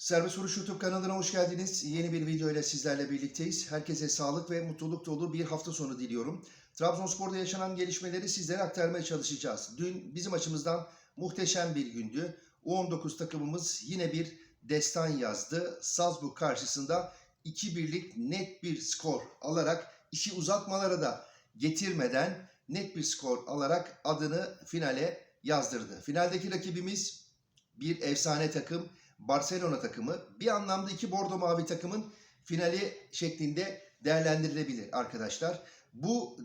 Serbest Vuruş YouTube kanalına hoş geldiniz. Yeni bir video ile sizlerle birlikteyiz. Herkese sağlık ve mutluluk dolu bir hafta sonu diliyorum. Trabzonspor'da yaşanan gelişmeleri sizlere aktarmaya çalışacağız. Dün bizim açımızdan muhteşem bir gündü. U19 takımımız yine bir destan yazdı. Salzburg karşısında 2-1'lik net bir skor alarak işi uzatmalara da getirmeden net bir skor alarak adını finale yazdırdı. Finaldeki rakibimiz bir efsane takım Barcelona takımı bir anlamda iki bordo mavi takımın finali şeklinde değerlendirilebilir arkadaşlar. Bu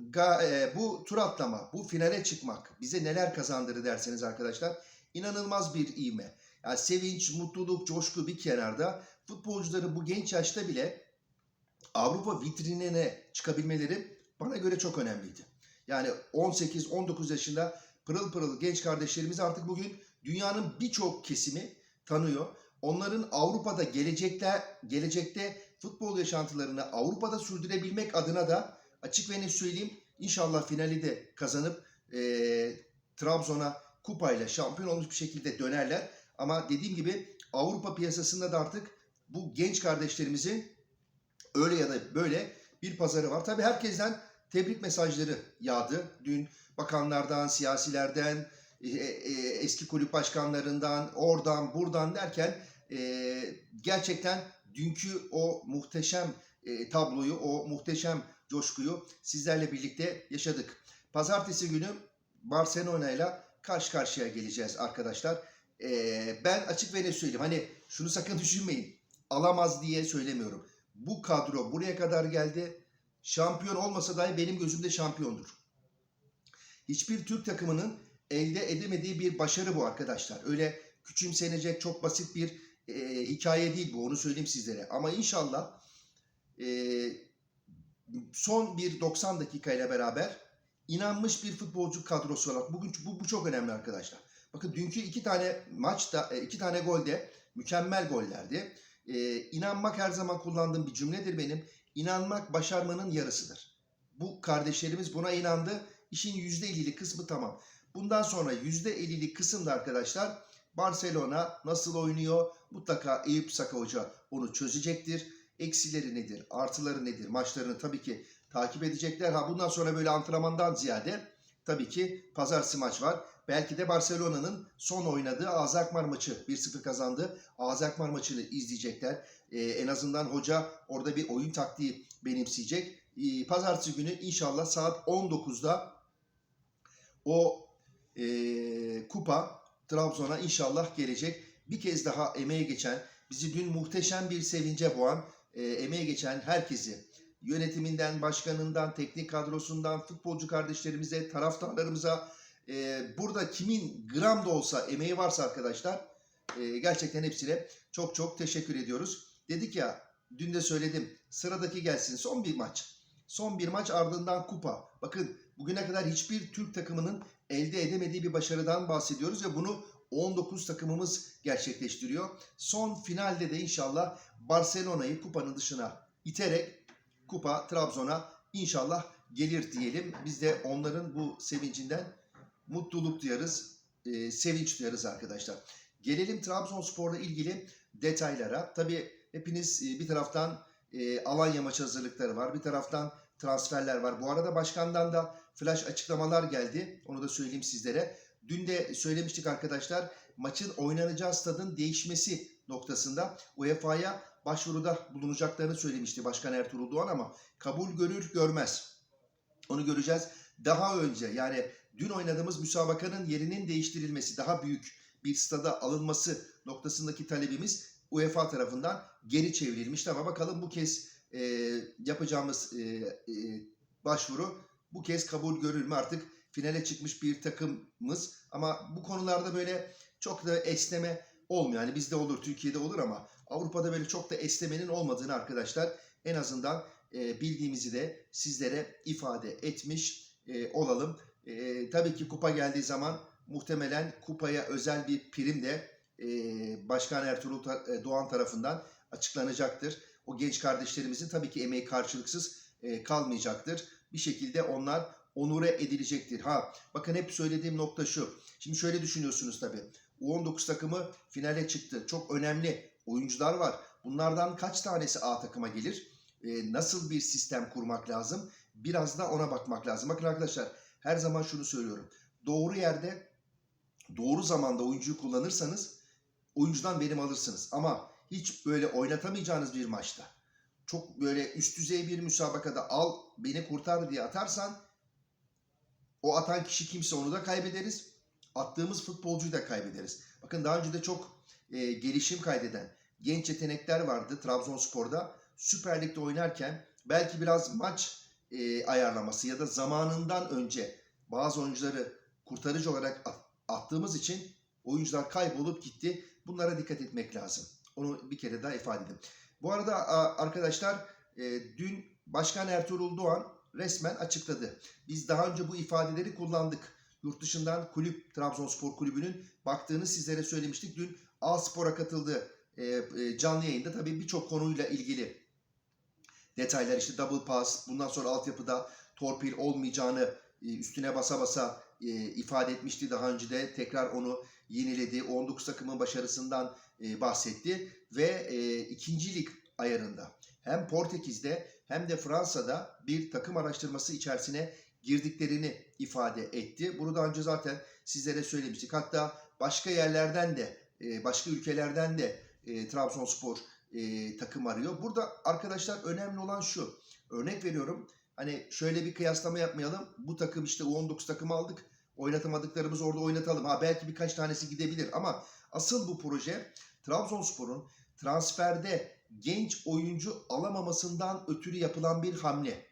e, bu tur atlama, bu finale çıkmak bize neler kazandırır derseniz arkadaşlar inanılmaz bir ivme. Yani sevinç, mutluluk, coşku bir kenarda futbolcuların bu genç yaşta bile Avrupa vitrinine çıkabilmeleri bana göre çok önemliydi. Yani 18-19 yaşında pırıl pırıl genç kardeşlerimiz artık bugün dünyanın birçok kesimi tanıyor. Onların Avrupa'da gelecekte gelecekte futbol yaşantılarını Avrupa'da sürdürebilmek adına da açık ve net söyleyeyim inşallah finali de kazanıp e, Trabzon'a kupayla şampiyon olmuş bir şekilde dönerler. Ama dediğim gibi Avrupa piyasasında da artık bu genç kardeşlerimizin öyle ya da böyle bir pazarı var. Tabii herkesten tebrik mesajları yağdı. Dün bakanlardan, siyasilerden, e, e, eski kulüp başkanlarından, oradan, buradan derken e, gerçekten dünkü o muhteşem e, tabloyu, o muhteşem coşkuyu sizlerle birlikte yaşadık. Pazartesi günü Barcelona ile karşı karşıya geleceğiz arkadaşlar. E, ben açık ve net söyleyeyim. Hani şunu sakın düşünmeyin. Alamaz diye söylemiyorum. Bu kadro buraya kadar geldi. Şampiyon olmasa dahi benim gözümde şampiyondur. Hiçbir Türk takımının elde edemediği bir başarı bu arkadaşlar. Öyle küçümsenecek çok basit bir e, hikaye değil bu onu söyleyeyim sizlere. Ama inşallah e, son bir 90 dakikayla beraber inanmış bir futbolcu kadrosu olarak bugün bu, bu çok önemli arkadaşlar. Bakın dünkü iki tane maçta e, iki tane golde mükemmel gollerdi. E, inanmak her zaman kullandığım bir cümledir benim. İnanmak başarmanın yarısıdır. Bu kardeşlerimiz buna inandı. İşin %50'li kısmı tamam. Bundan sonra %50'lik kısımda arkadaşlar Barcelona nasıl oynuyor? Mutlaka Eyüp Saka Hoca onu çözecektir. Eksileri nedir? Artıları nedir? Maçlarını tabii ki takip edecekler. Ha bundan sonra böyle antrenmandan ziyade tabii ki pazartesi maç var. Belki de Barcelona'nın son oynadığı AZ Alkmaar maçı 1-0 kazandı. AZ Alkmaar maçını izleyecekler. Ee, en azından hoca orada bir oyun taktiği benimseyecek. Ee, pazartesi günü inşallah saat 19'da o e, kupa Trabzon'a inşallah gelecek. Bir kez daha emeğe geçen, bizi dün muhteşem bir sevince boğan, e, emeğe geçen herkesi, yönetiminden, başkanından, teknik kadrosundan, futbolcu kardeşlerimize, taraftarlarımıza, e, burada kimin gram da olsa emeği varsa arkadaşlar, e, gerçekten hepsine çok çok teşekkür ediyoruz. Dedik ya, dün de söyledim, sıradaki gelsin son bir maç. Son bir maç ardından kupa. Bakın bugüne kadar hiçbir Türk takımının elde edemediği bir başarıdan bahsediyoruz ve bunu 19 takımımız gerçekleştiriyor. Son finalde de inşallah Barcelona'yı kupanın dışına iterek kupa Trabzon'a inşallah gelir diyelim. Biz de onların bu sevincinden mutluluk duyarız, e, sevinç duyarız arkadaşlar. Gelelim Trabzonspor'la ilgili detaylara. Tabii hepiniz e, bir taraftan e, Alanya maçı hazırlıkları var, bir taraftan transferler var. Bu arada başkandan da flash açıklamalar geldi. Onu da söyleyeyim sizlere. Dün de söylemiştik arkadaşlar maçın oynanacağı stadın değişmesi noktasında UEFA'ya başvuruda bulunacaklarını söylemişti Başkan Ertuğrul Doğan ama kabul görür görmez. Onu göreceğiz. Daha önce yani dün oynadığımız müsabakanın yerinin değiştirilmesi, daha büyük bir stada alınması noktasındaki talebimiz UEFA tarafından geri çevrilmişti ama bakalım bu kez e, yapacağımız e, e, başvuru bu kez kabul görür mü artık finale çıkmış bir takımımız ama bu konularda böyle çok da esneme olmuyor. Yani bizde olur, Türkiye'de olur ama Avrupa'da böyle çok da esnemenin olmadığını arkadaşlar en azından e, bildiğimizi de sizlere ifade etmiş e, olalım. E, tabii ki kupa geldiği zaman muhtemelen kupaya özel bir prim de e, Başkan Ertuğrul e, Doğan tarafından açıklanacaktır. O genç kardeşlerimizin tabii ki emeği karşılıksız e, kalmayacaktır. Bir şekilde onlar onure edilecektir. Ha bakın hep söylediğim nokta şu. Şimdi şöyle düşünüyorsunuz tabii. U19 takımı finale çıktı. Çok önemli oyuncular var. Bunlardan kaç tanesi A takıma gelir? Nasıl bir sistem kurmak lazım? Biraz da ona bakmak lazım. Bakın arkadaşlar her zaman şunu söylüyorum. Doğru yerde doğru zamanda oyuncuyu kullanırsanız oyuncudan verim alırsınız. Ama hiç böyle oynatamayacağınız bir maçta çok böyle üst düzey bir müsabakada al beni kurtar diye atarsan o atan kişi kimse onu da kaybederiz. Attığımız futbolcuyu da kaybederiz. Bakın daha önce de çok e, gelişim kaydeden genç yetenekler vardı Trabzonspor'da. Süper Lig'de oynarken belki biraz maç e, ayarlaması ya da zamanından önce bazı oyuncuları kurtarıcı olarak at- attığımız için oyuncular kaybolup gitti. Bunlara dikkat etmek lazım. Onu bir kere daha ifade edeyim. Bu arada arkadaşlar e, dün Başkan Ertuğrul Doğan resmen açıkladı. Biz daha önce bu ifadeleri kullandık. Yurt dışından kulüp Trabzonspor Kulübü'nün baktığını sizlere söylemiştik. Dün A Spor'a katıldı e, e, canlı yayında. Tabii birçok konuyla ilgili detaylar işte double pass, bundan sonra altyapıda torpil olmayacağını üstüne basa basa ifade etmişti. Daha önce de tekrar onu yeniledi. 19 takımın başarısından e, bahsetti ve e, ikinci lig ayarında hem Portekiz'de hem de Fransa'da bir takım araştırması içerisine girdiklerini ifade etti. Bunu daha önce zaten sizlere söylemiştik. Hatta başka yerlerden de, e, başka ülkelerden de e, Trabzonspor e, takım arıyor. Burada arkadaşlar önemli olan şu. Örnek veriyorum. Hani şöyle bir kıyaslama yapmayalım. Bu takım işte U19 takımı aldık. Oynatamadıklarımız orada oynatalım. Ha belki birkaç tanesi gidebilir ama asıl bu proje Trabzonspor'un transferde genç oyuncu alamamasından ötürü yapılan bir hamle.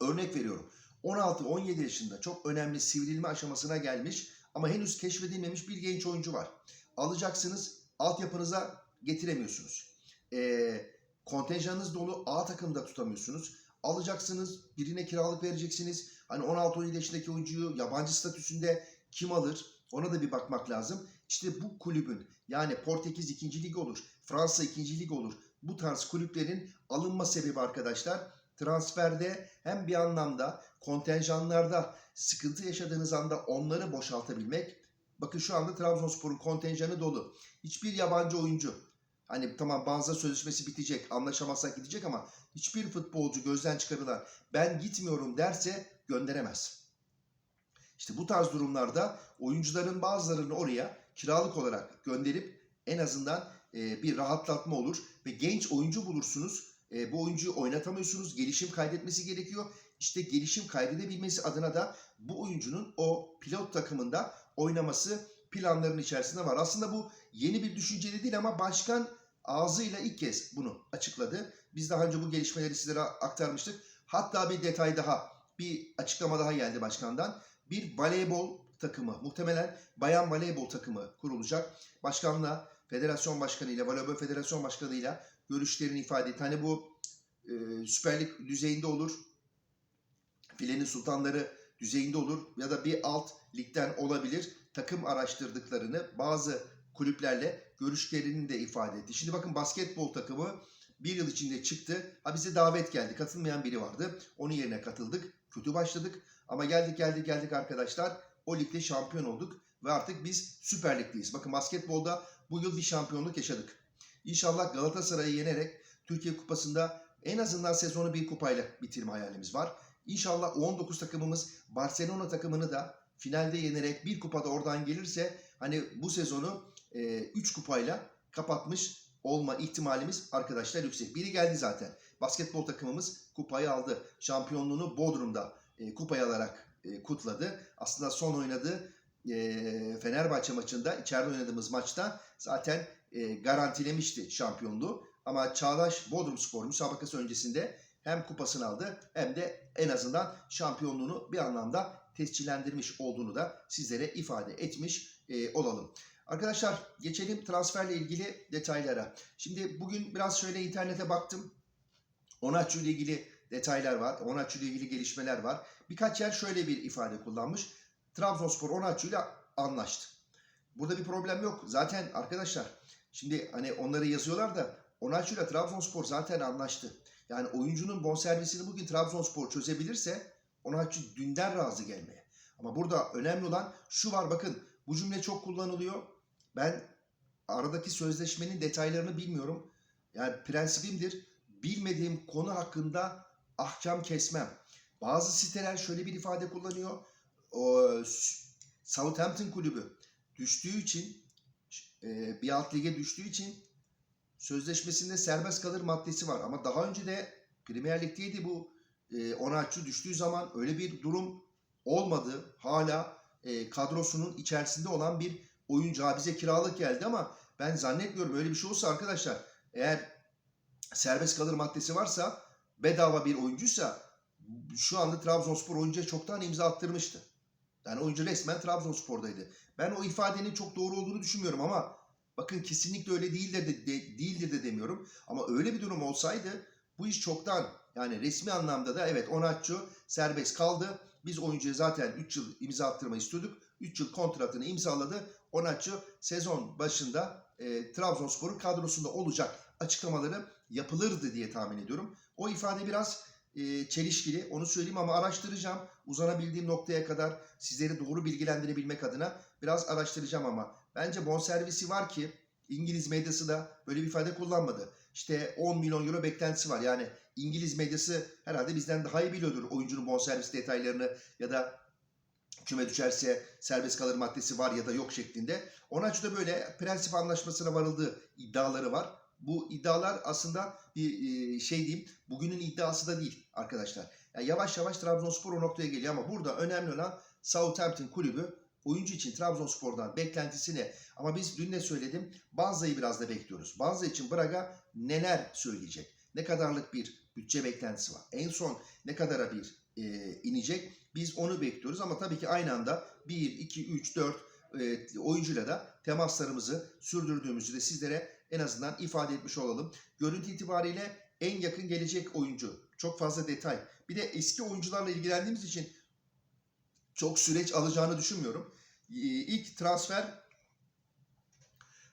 Örnek veriyorum. 16-17 yaşında çok önemli sivrilme aşamasına gelmiş ama henüz keşfedilmemiş bir genç oyuncu var. Alacaksınız, altyapınıza getiremiyorsunuz. Ee, kontenjanınız dolu A takımda tutamıyorsunuz. Alacaksınız, birine kiralık vereceksiniz. Hani 16-17 yaşındaki oyuncuyu yabancı statüsünde kim alır? Ona da bir bakmak lazım. İşte bu kulübün yani Portekiz 2. Lig olur, Fransa 2. Lig olur. Bu tarz kulüplerin alınma sebebi arkadaşlar transferde hem bir anlamda kontenjanlarda sıkıntı yaşadığınız anda onları boşaltabilmek. Bakın şu anda Trabzonspor'un kontenjanı dolu. Hiçbir yabancı oyuncu hani tamam Banza sözleşmesi bitecek, anlaşamazsak gidecek ama hiçbir futbolcu gözden çıkarılan ben gitmiyorum derse gönderemez. İşte bu tarz durumlarda oyuncuların bazılarını oraya kiralık olarak gönderip en azından e, bir rahatlatma olur ve genç oyuncu bulursunuz. E, bu oyuncuyu oynatamıyorsunuz. Gelişim kaydetmesi gerekiyor. İşte gelişim kaydedebilmesi adına da bu oyuncunun o pilot takımında oynaması planların içerisinde var. Aslında bu yeni bir düşünce de değil ama başkan ağzıyla ilk kez bunu açıkladı. Biz daha önce bu gelişmeleri sizlere aktarmıştık. Hatta bir detay daha, bir açıklama daha geldi başkandan. Bir voleybol takımı, muhtemelen bayan voleybol takımı kurulacak. Başkanla, federasyon başkanıyla, voleybol federasyon başkanıyla görüşlerini ifade etti. Hani bu e, Süper düzeyinde olur, filenin sultanları düzeyinde olur ya da bir alt ligden olabilir. Takım araştırdıklarını bazı kulüplerle görüşlerini de ifade etti. Şimdi bakın basketbol takımı bir yıl içinde çıktı. Ha bize davet geldi. Katılmayan biri vardı. Onun yerine katıldık. Kötü başladık. Ama geldik geldik geldik arkadaşlar. O ligde şampiyon olduk. Ve artık biz Süper Lig'deyiz. Bakın basketbolda bu yıl bir şampiyonluk yaşadık. İnşallah Galatasaray'ı yenerek Türkiye Kupası'nda en azından sezonu bir kupayla bitirme hayalimiz var. İnşallah U19 takımımız Barcelona takımını da finalde yenerek bir kupada oradan gelirse hani bu sezonu 3 kupayla kapatmış olma ihtimalimiz arkadaşlar yüksek. Biri geldi zaten. Basketbol takımımız kupayı aldı. Şampiyonluğunu Bodrum'da e, kupayı alarak e, kutladı. Aslında son oynadığı e, Fenerbahçe maçında içeride oynadığımız maçta zaten e, garantilemişti şampiyonluğu. Ama Çağdaş Bodrum Spor müsabakası öncesinde hem kupasını aldı hem de en azından şampiyonluğunu bir anlamda tescillendirmiş olduğunu da sizlere ifade etmiş e, olalım. Arkadaşlar geçelim transferle ilgili detaylara. Şimdi bugün biraz şöyle internete baktım. Onaçu ile ilgili detaylar var. Onaçu ile ilgili gelişmeler var. Birkaç yer şöyle bir ifade kullanmış. Trabzonspor Onaçu ile anlaştı. Burada bir problem yok. Zaten arkadaşlar şimdi hani onları yazıyorlar da Onaçu ile Trabzonspor zaten anlaştı. Yani oyuncunun bonservisini bugün Trabzonspor çözebilirse Onaçu dünden razı gelmeye. Ama burada önemli olan şu var bakın bu cümle çok kullanılıyor. Ben aradaki sözleşmenin detaylarını bilmiyorum. Yani prensibimdir. Bilmediğim konu hakkında ahkam kesmem. Bazı siteler şöyle bir ifade kullanıyor. O, Southampton kulübü düştüğü için e, bir alt lige düştüğü için sözleşmesinde serbest kalır maddesi var. Ama daha önce de Premier Lig'deydi bu e, Onaçu düştüğü zaman öyle bir durum olmadı. Hala e, kadrosunun içerisinde olan bir oyuncu. Ha, bize kiralık geldi ama ben zannetmiyorum öyle bir şey olsa arkadaşlar eğer serbest kalır maddesi varsa bedava bir oyuncuysa şu anda Trabzonspor oyuncuya çoktan imza attırmıştı. Yani oyuncu resmen Trabzonspor'daydı. Ben o ifadenin çok doğru olduğunu düşünmüyorum ama bakın kesinlikle öyle değildir de, de değildir de demiyorum. Ama öyle bir durum olsaydı bu iş çoktan yani resmi anlamda da evet Onatçı serbest kaldı. Biz oyuncuya zaten 3 yıl imza attırmayı istiyorduk. 3 yıl kontratını imzaladı. Onatçı sezon başında e, Trabzonspor'un kadrosunda olacak açıklamaları yapılırdı diye tahmin ediyorum. O ifade biraz e, çelişkili onu söyleyeyim ama araştıracağım. Uzanabildiğim noktaya kadar sizleri doğru bilgilendirebilmek adına biraz araştıracağım ama bence bonservisi var ki İngiliz medyası da böyle bir ifade kullanmadı. İşte 10 milyon euro beklentisi var. Yani İngiliz medyası herhalde bizden daha iyi biliyordur oyuncunun bonservis detaylarını ya da küme düşerse serbest kalır maddesi var ya da yok şeklinde. Onun da böyle prensip anlaşmasına varıldığı iddiaları var. Bu iddialar aslında bir e, şey diyeyim bugünün iddiası da değil arkadaşlar. Yani yavaş yavaş Trabzonspor o noktaya geliyor ama burada önemli olan Southampton kulübü oyuncu için Trabzonspor'dan beklentisi ne? Ama biz dün de söyledim Banza'yı biraz da bekliyoruz. Banza için Braga neler söyleyecek? Ne kadarlık bir bütçe beklentisi var? En son ne kadara bir e, inecek? Biz onu bekliyoruz ama tabii ki aynı anda 1, 2, 3, 4 e, oyuncuyla da temaslarımızı sürdürdüğümüzü de sizlere en azından ifade etmiş olalım. Görüntü itibariyle en yakın gelecek oyuncu. Çok fazla detay. Bir de eski oyuncularla ilgilendiğimiz için çok süreç alacağını düşünmüyorum. Ee, İlk transfer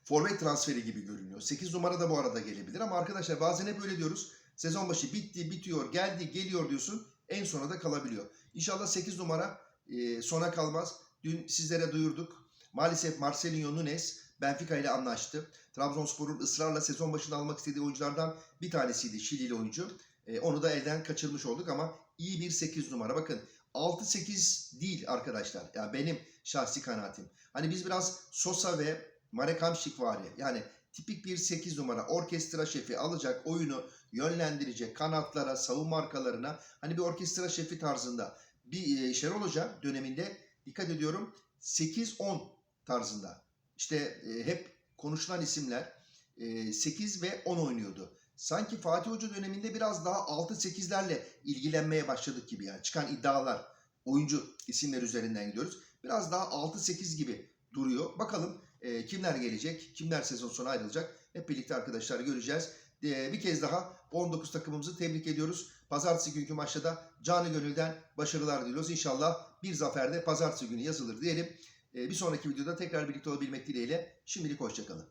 forvet transferi gibi görünüyor. 8 numara da bu arada gelebilir ama arkadaşlar bazen hep öyle diyoruz. Sezon başı bitti, bitiyor, geldi, geliyor diyorsun. En sona da kalabiliyor. İnşallah 8 numara e, sona kalmaz. Dün sizlere duyurduk. Maalesef Marcelinho Nunes Benfica ile anlaştı. Trabzonspor'un ısrarla sezon başında almak istediği oyunculardan bir tanesiydi Şilili oyuncu. E, onu da elden kaçırmış olduk ama iyi bir 8 numara. Bakın 6-8 değil arkadaşlar. Yani benim şahsi kanaatim. Hani biz biraz Sosa ve Marek Hamšík var ya. Yani tipik bir 8 numara orkestra şefi alacak oyunu yönlendirecek kanatlara, savunma arkalarına hani bir orkestra şefi tarzında bir e, Şenol Hoca döneminde dikkat ediyorum 8-10 tarzında. İşte e, hep konuşulan isimler e, 8 ve 10 oynuyordu. Sanki Fatih Hoca döneminde biraz daha 6-8'lerle ilgilenmeye başladık gibi yani. Çıkan iddialar, oyuncu isimler üzerinden gidiyoruz. Biraz daha 6-8 gibi duruyor. Bakalım e, kimler gelecek, kimler sezon sonu ayrılacak. Hep birlikte arkadaşlar göreceğiz. E, bir kez daha 19 takımımızı tebrik ediyoruz. Pazartesi günkü maçta da canı gönülden başarılar diliyoruz. İnşallah bir zafer de pazartesi günü yazılır diyelim. E, bir sonraki videoda tekrar birlikte olabilmek dileğiyle. Şimdilik hoşçakalın.